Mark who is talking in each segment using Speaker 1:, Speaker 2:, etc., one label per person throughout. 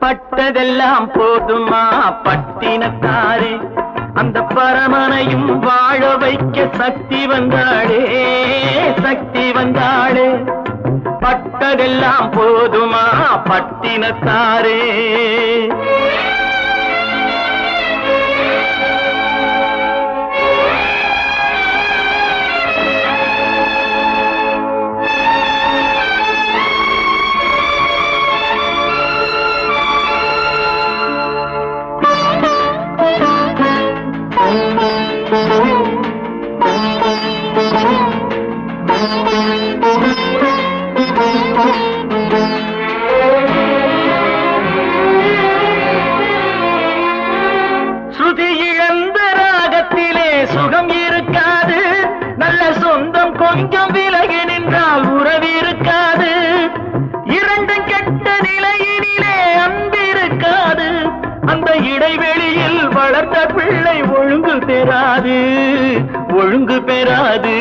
Speaker 1: பட்டதெல்லாம் போதுமா பட்டினத்தாரே அந்த பரமனையும் வாழ வைக்க சக்தி வந்தாளே சக்தி வந்தாளே. பட்டதெல்லாம் போதுமா பட்டினத்தாரே பெறாது ஒழுங்கு பெறாது.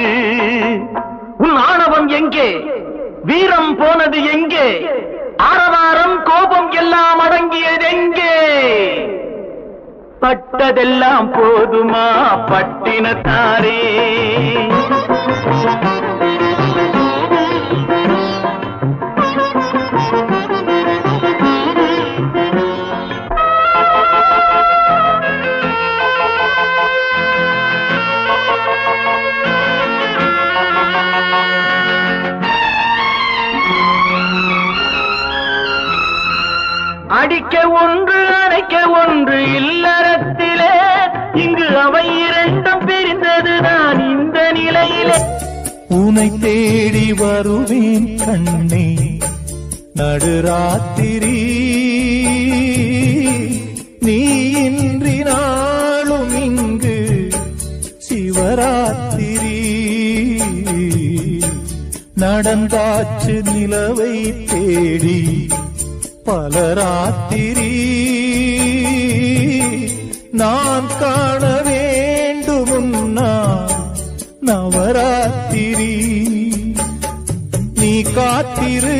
Speaker 1: உன் ஆணவம் எங்கே? வீரம் போனது எங்கே? ஆரவாரம் கோபம் எல்லாம் அடங்கியது எங்கே? பட்டதெல்லாம் போதுமா பட்டினத்தாரே? அடிக்க ஒன்று அணைக்க ஒன்று இல்லறத்திலே. இங்கு அவை இரண்டும் பிரிந்ததுதான் இந்த நிலையிலே.
Speaker 2: உனை தேடி வருவேன் கண்ணே நடுராத்திரி நீ இன்றி நாளும் இங்கு சிவராத்திரி. நடந்தாச்சு நிலவை தேடி பல ராத்திரி நான் காண வேண்டுமுன்னா நவராத்திரி. நீ காத்திரு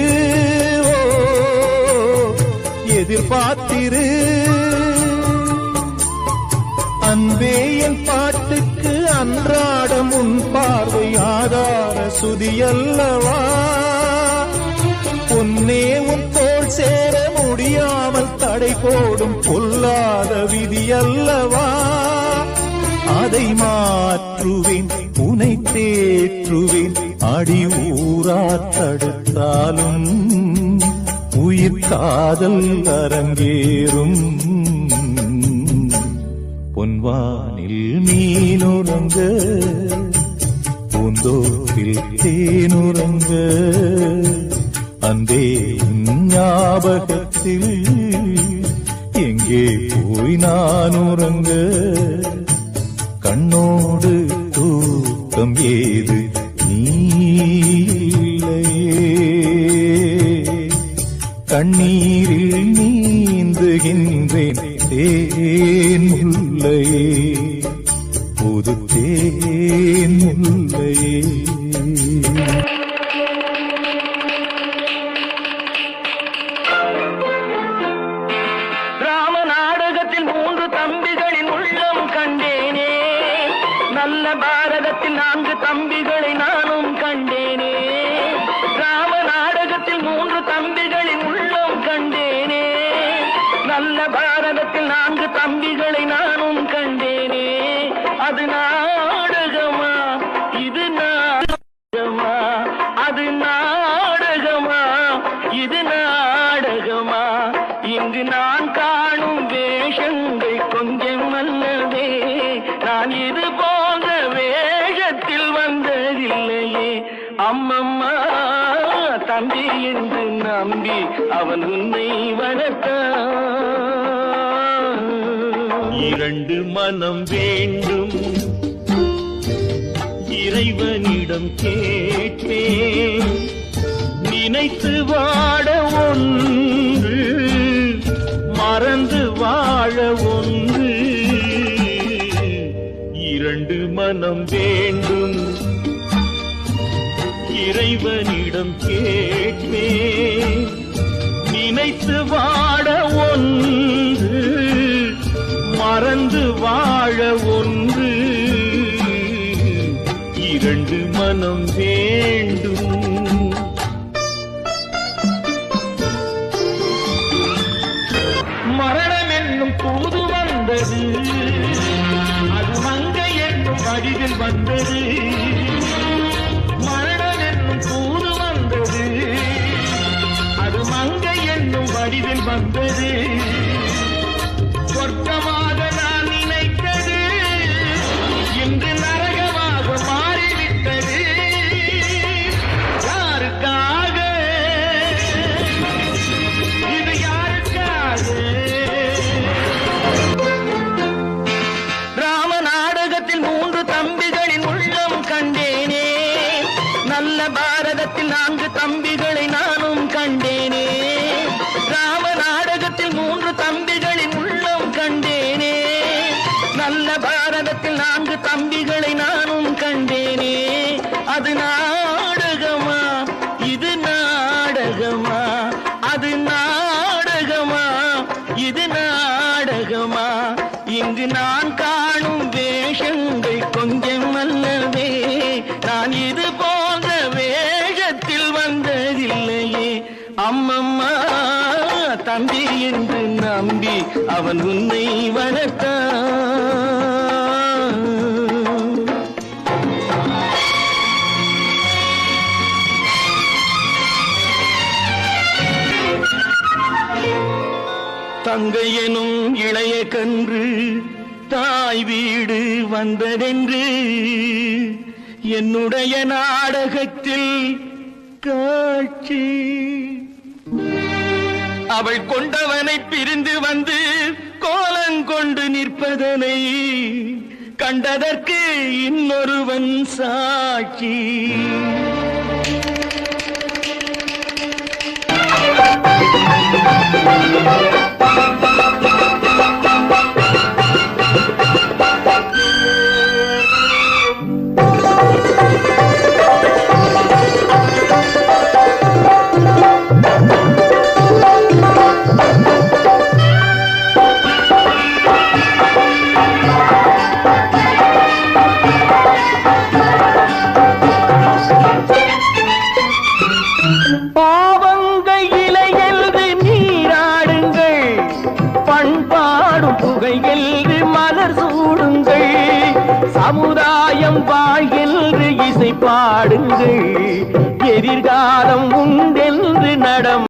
Speaker 2: எதிர்பார்த்திரு. அன்பே என் பாட்டுக்கு அன்றாடம் உன் பார்வை ஆதார சுதியல்லவா? பொன்னே உன் தோள் சேர முடியாமல் தடை போடும் பொல்லாத விதி அல்லவா? அதை மாற்றுவேன் உனை தேற்றுவேன். அடி ஊரா தடுத்தாலும் உயிர் காதல் அரங்கேறும். பொன்வானில் மீனுறங்க பூந்தோப்பில் தேனுறங்க அந்தே ஞாபகத்தில் எங்கே போய் நான் உறங்க? கண்ணோடு தூக்கம் ஏது? நீலையே கண்ணீரில் நீந்துகின்றேன் தேன் முல்லையே. புது தேன் முல்லையே.
Speaker 1: பாரதத்தில் நான்கு தம்பிகளை நானும் கண்டேனே. ராம நாடகத்தில் மூன்று தம்பிகளின் உள்ளம் கண்டேனே. நல்ல பாரதத்தில் நான்கு தம்பிகளை நானும் கண்டேனே. அது நாடகமா? இது நாடகமா? அது நாடகமா? இது நாடகமா? இங்கு நான் உன்னை வளர்த்தான் இரண்டு மனம் வேண்டும். இறைவனிடம் கேட்பேன். நினைத்து வாட ஒன்று மறந்து வாழ ஒன்று. இரண்டு மனம் வேண்டும். இறைவனிடம் கேட்பேன். நினைத்து வாட ஒன்று மறந்து வாழ ஒன்று. இரண்டு மனம் வேண்டும். மரணம் என்னும் போது வந்தது. அது மங்க என்னும் வடிவில் வந்தது. வடிவில் வந்தது. சொர்க்கமாக இது நாடகமா? இங்கு நான் காணும் வேஷங்கள் கொஞ்சம் அல்லவே. நான் இது போன்ற வேஷத்தில் வந்ததில்லையே. அம்மம்மா தம்பி என்று நம்பி அவன் உன்னை வளர்த்தான். தங்கை எனும் இளைய கன்று தாய் வீடு வந்ததென்று என்னுடைய நாடகத்தில் காட்சி. அவள் கொண்டவனை பிரிந்து வந்து கோலங்கொண்டு நிற்பதனை கண்டதற்கு இன்னொருவன் சாட்சி. வாழ்கென்று இசை பாடுங்கள். எதிர்காலம் உண்டென்று நடம்